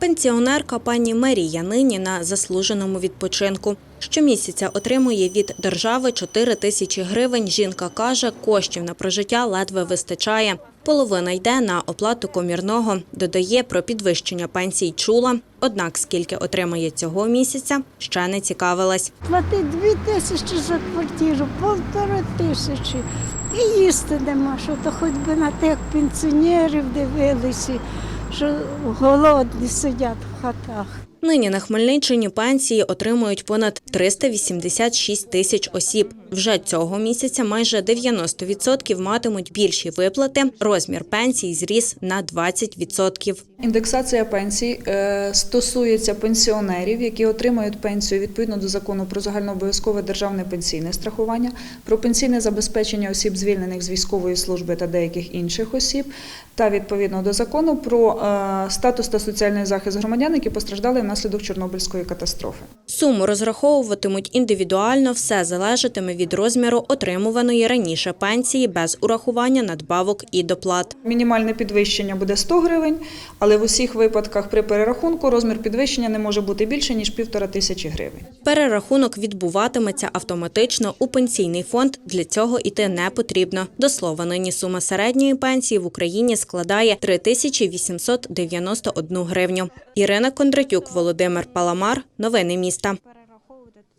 Пенсіонерка пані Марія нині на заслуженому відпочинку. Щомісяця отримує від держави 4 тисячі гривень. Жінка каже, коштів на прожиття ледве вистачає. Половина йде на оплату комірного. Додає, про підвищення пенсій чула. Однак, скільки отримає цього місяця, ще не цікавилась. Плати дві тисячі за квартиру, полтора тисячі. І їсти нема, що то хоч би на тих пенсіонерів дивилися, що голодні сидять в хатах. Нині на Хмельниччині пенсії отримують понад 386 тисяч осіб. Вже цього місяця майже 90% матимуть більші виплати. Розмір пенсій зріс на 20%. Індексація пенсій е, стосується пенсіонерів, які отримують пенсію відповідно до закону про загальнообов'язкове державне пенсійне страхування, про пенсійне забезпечення осіб, звільнених з військової служби та деяких інших осіб, та відповідно до закону про е, статус та соціальний захист громадян, які постраждали внаслідок Чорнобильської катастрофи. Суму розраховуватимуть індивідуально, все залежатиме від розміру отримуваної раніше пенсії без урахування надбавок і доплат. Мінімальне підвищення буде 100 гривень, але в усіх випадках при перерахунку розмір підвищення не може бути більше ніж півтора тисячі гривень. Перерахунок відбуватиметься автоматично у пенсійний фонд. Для цього іти не потрібно. До слова, нині сума середньої пенсії в Україні складає 3891 гривню. Ірина Кондратюк, Володимир Паламар. Новини міста.